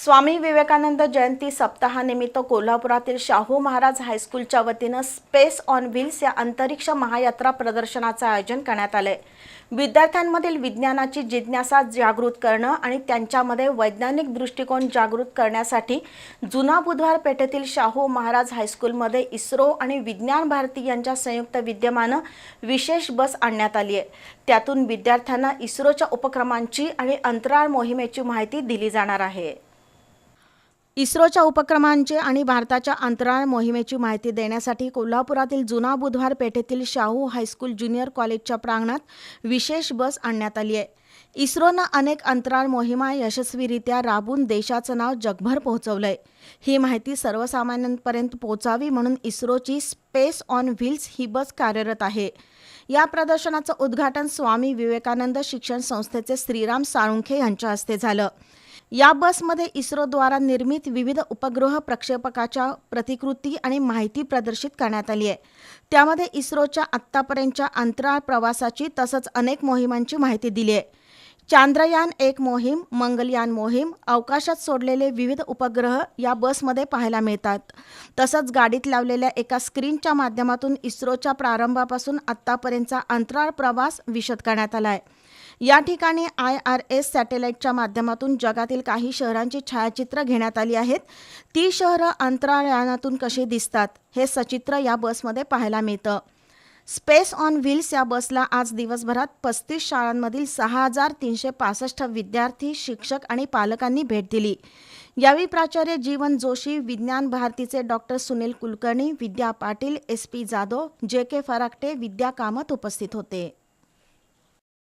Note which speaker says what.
Speaker 1: स्वामी विवेकानंद जयंती सप्ताहानिमित्त कोल्हापुरातील शाहू महाराज हायस्कूलच्या वतीनं स्पेस ऑन व्हील्स या अंतरिक्ष महायात्रा प्रदर्शनाचं आयोजन करण्यात आलंय. विद्यार्थ्यांमधील विज्ञानाची जिज्ञासा जागृत करणं आणि त्यांच्यामध्ये वैज्ञानिक दृष्टिकोन जागृत करण्यासाठी जुना बुधवार पेठेतील शाहू महाराज हायस्कूलमध्ये इस्रो आणि विज्ञान भारती यांच्या संयुक्त विद्यमानं विशेष बस आणण्यात आली आहे. त्यातून विद्यार्थ्यांना इस्रोच्या उपक्रमांची आणि अंतराळ मोहिमेची माहिती दिली जाणार आहे. इस्रोच्या उपक्रमांचे आणि भारताच्या अंतराळ मोहिमेची माहिती देण्यासाठी कोल्हापुरातील जुना बुधवार पेठेतील शाहू हायस्कूल ज्युनियर कॉलेजच्या प्रांगणात विशेष बस आणण्यात आली आहे. इस्रोनं अनेक अंतराळ मोहिमा यशस्वीरित्या राबून देशाचं नाव जगभर पोहोचवलंय. ही माहिती सर्वसामान्यांपर्यंत पोहोचावी म्हणून इस्रोची स्पेस ऑन व्हील्स ही बस कार्यरत आहे. या प्रदर्शनाचं उद्घाटन स्वामी विवेकानंद शिक्षण संस्थेचे श्रीराम साळुंखे यांच्या हस्ते झालं. या बसमध्ये इस्रोद्वारा निर्मित विविध उपग्रह प्रक्षेपकाच्या प्रतिकृती आणि माहिती प्रदर्शित करण्यात आली आहे. त्यामध्ये इस्रोच्या आत्तापर्यंतच्या अंतराळ प्रवासाची तसंच अनेक मोहिमांची माहिती दिली आहे. चांद्रयान एक मोहीम मंगलयान मोहीम अवकाशात सोडलेले विविध उपग्रह या बसमध्ये पाहायला मिळतात. तसंच गाडीत लावलेल्या एका स्क्रीनच्या माध्यमातून इस्रोच्या प्रारंभापासून आत्तापर्यंतचा अंतराळ प्रवास विशद करण्यात आला आहे. या ठिकाणी आय आर एस सॅटेलाईटच्या माध्यमातून जगातील काही शहरांची छायाचित्र घेण्यात आली आहेत. ती शहरं अंतराळयानातून कशी दिसतात हे सचित्र या बसमध्ये पाहायला मिळतं. स्पेस ऑन व्हील्स या बसला आज दिवसभरात पस्तीस शाळांमधील सहा हजार तीनशे पासष्ट विद्यार्थी शिक्षक आणि पालकांनी भेट दिली. यावेळी प्राचार्य जीवन जोशी विज्ञान भारतीचे doctor Sunil Kulkarni Vidya Patil S P Jadhav J K Farakate विद्या कामत उपस्थित होते.